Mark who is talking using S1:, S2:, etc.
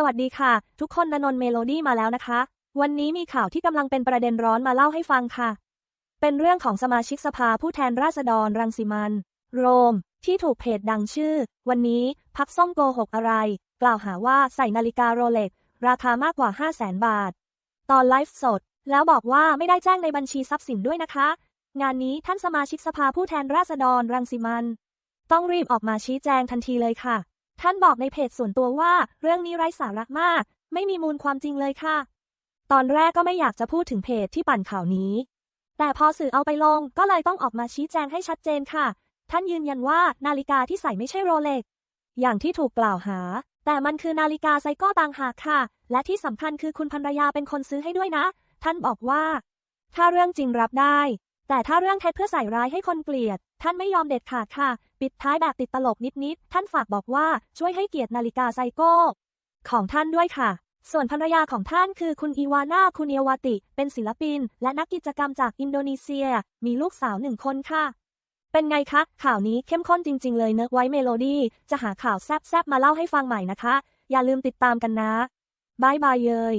S1: สวัสดีค่ะ ทุกคนนนนท์เมโลดี้มาแล้วนะคะ วันนี้มีข่าวที่กำลังเป็นประเด็นร้อนมาเล่าให้ฟังค่ะ เป็นเรื่องของสมาชิกสภาผู้แทนราษฎรรังสิมัน โรม ที่ถูกเพจดังชื่อ วันนี้พักส้มโกหกอะไร กล่าวหาว่าใส่นาฬิกาโรเล็ก ราคามากกว่า 5 0 0แสนบาท ตอนไลฟ์สด แล้วบอกว่าไม่ได้แจ้งในบัญชีทรัพย์สินด้วยนะคะ งานนี้ท่านสมาชิกสภาผู้แทนราษฎรรังสิมัน ต้องรีบออกมาชี้แจงทันทีเลยค่ะ ท่านบอกในเพจส่วนตัวว่า เรื่องนี้ไร้สาระมาก ไม่มีมูลความจริงเลยค่ะ ตอนแรกก็ไม่อยากจะพูดถึงเพจที่ปั่นข่าวนี้ แต่พอสื่อเอาไปลงก็เลยต้องออกมาชี้แจงให้ชัดเจนค่ะ ท่านยืนยันว่านาฬิกาที่ใส่ไม่ใช่โรเล็ก อย่างที่ถูกกล่าวหา แต่มันคือนาฬิกาไซโก้ต่างหากค่ะ และที่สำคัญคือคุณภรรยาเป็นคนซื้อให้ด้วยนะ ท่านบอกว่า ถ้าเรื่องจริงรับได้ แต่ถ้าเรื่องเท็จเพื่อใส่ร้ายให้คนเกลียด ท่านไม่ยอมเด็ดขาดค่ะ ปิดท้ายแบบติดตลกนิดๆ ท่านฝากบอกว่าช่วยให้เกียรตินาฬิกาไซโก้ ของท่านด้วยค่ะ ส่วนภรรยาของท่านคือคุณอีวาน่าคุเนียวาติ เป็นศิลปิน และนักกิจกรรมจากอินโดนีเซีย มีลูกสาวหนึ่งคนค่ะ เป็นไงคะ ข่าวนี้เข้มข้นจริง ๆ เลยเนอะไว้เมโลดี้จะหาข่าวแซบๆมาเล่าให้ฟังใหม่นะคะ อย่าลืมติดตามกันนะบายบายเยย